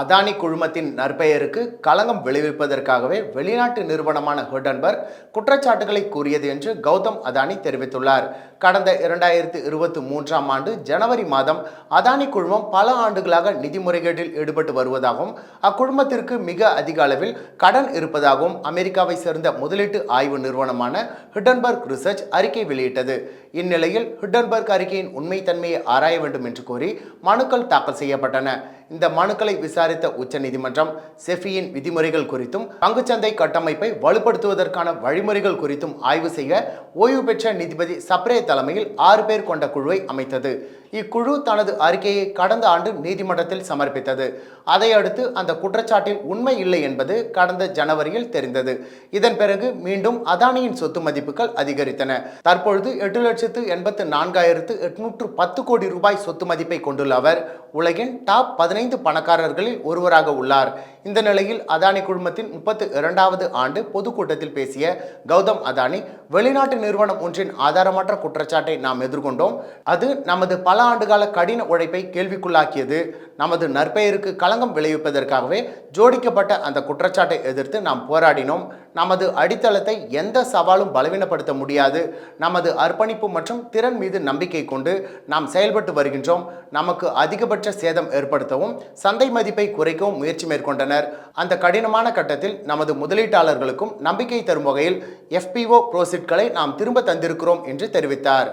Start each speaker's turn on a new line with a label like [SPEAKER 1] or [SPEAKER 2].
[SPEAKER 1] அதானி குழுமத்தின் நற்பெயருக்கு களங்கம் விளைவிப்பதற்காகவே வெளிநாட்டு நிறுவனமான ஹிடன்பர்க் குற்றச்சாட்டுகளை கூறியது என்று கௌதம் அதானி தெரிவித்துள்ளார். கடந்த இரண்டாயிரத்து இருபத்தி மூன்றாம் ஆண்டு ஜனவரி மாதம் அதானி குழுமம் பல ஆண்டுகளாக நிதி முறைகேட்டில் ஈடுபட்டு வருவதாகவும் அக்குழுமத்திற்கு மிக அதிக அளவில் கடன் இருப்பதாகவும் அமெரிக்காவை சேர்ந்த முதலீட்டு ஆய்வு நிறுவனமான ஹிடன்பர்க் ரிசர்ச் அறிக்கை வெளியிட்டது. இந்நிலையில் ஹிட்டன்பர்க் அறிக்கையின் உண்மைத்தன்மையை ஆராய வேண்டும் என்று கோரி மனுக்கள் தாக்கல் செய்யப்பட்டன. இந்த மனுக்களை விசாரித்த உச்சநீதிமன்றம் செஃபியின் விதிமுறைகள் குறித்தும் பங்குச்சந்தை கட்டமைப்பை வலுப்படுத்துவதற்கான வழிமுறைகள் குறித்தும் ஆய்வு செய்ய ஓய்வு பெற்ற நீதிபதி சப்ரே தலைமையில் ஆறு பேர் கொண்ட குழுவை அமைத்தது. இக்குழு தனது அறிக்கையை கடந்த ஆண்டு நீதிமன்றத்தில் சமர்ப்பித்தது. அதையடுத்து அந்த குற்றச்சாட்டில் உண்மை இல்லை என்பது கடந்த ஜனவரியில் தெரிந்தது. இதன் பிறகு மீண்டும் அதானியின் சொத்து மதிப்புகள் அதிகரித்தன. தற்பொழுது எட்டு லட்சத்து எண்பத்து நான்காயிரத்து எட்நூற்று பத்து கோடி ரூபாய் சொத்து மதிப்பை கொண்டுள்ள அவர் உலகின் டாப் பதினைந்து பணக்காரர்களில் ஒருவராக உள்ளார். இந்த நிலையில் அதானி குழுமத்தின் முப்பத்து இரண்டாவது ஆண்டு பொதுக்கூட்டத்தில் பேசிய கௌதம் அதானி வெளிநாட்டு நிறுவனம் ஒன்றின் ஆதாரமற்ற குற்றச்சாட்டை நாம் எதிர்கொண்டோம். அது நமது பல ஆண்டுகால கடின உழைப்பை கேள்விக்குள்ளாக்கியது. நமது நற்பெயருக்கு களங்கம் விளைவிப்பதற்காகவே ஜோடிக்கப்பட்ட அந்த குற்றச்சாட்டை எதிர்த்து நாம் போராடினோம். நமது அடித்தளத்தை எந்த சவாலும் பலவீனப்படுத்த முடியாது. நமது அர்ப்பணிப்பு மற்றும் திறன் மீது நம்பிக்கை கொண்டு நாம் செயல்பட்டு வருகின்றோம். நமக்கு அதிகபட்ச சேதம் ஏற்படுத்தவும் சந்தை மதிப்பை குறைக்கவும் முயற்சி மேற்கொண்டனர். அந்த கடினமான கட்டத்தில் நமது முதலீட்டாளர்களுக்கும் நம்பிக்கை தரும் வகையில் எஃபிஓ ப்ரோசிட்களை நாம் திரும்ப தந்திருக்கிறோம் என்று தெரிவித்தார்.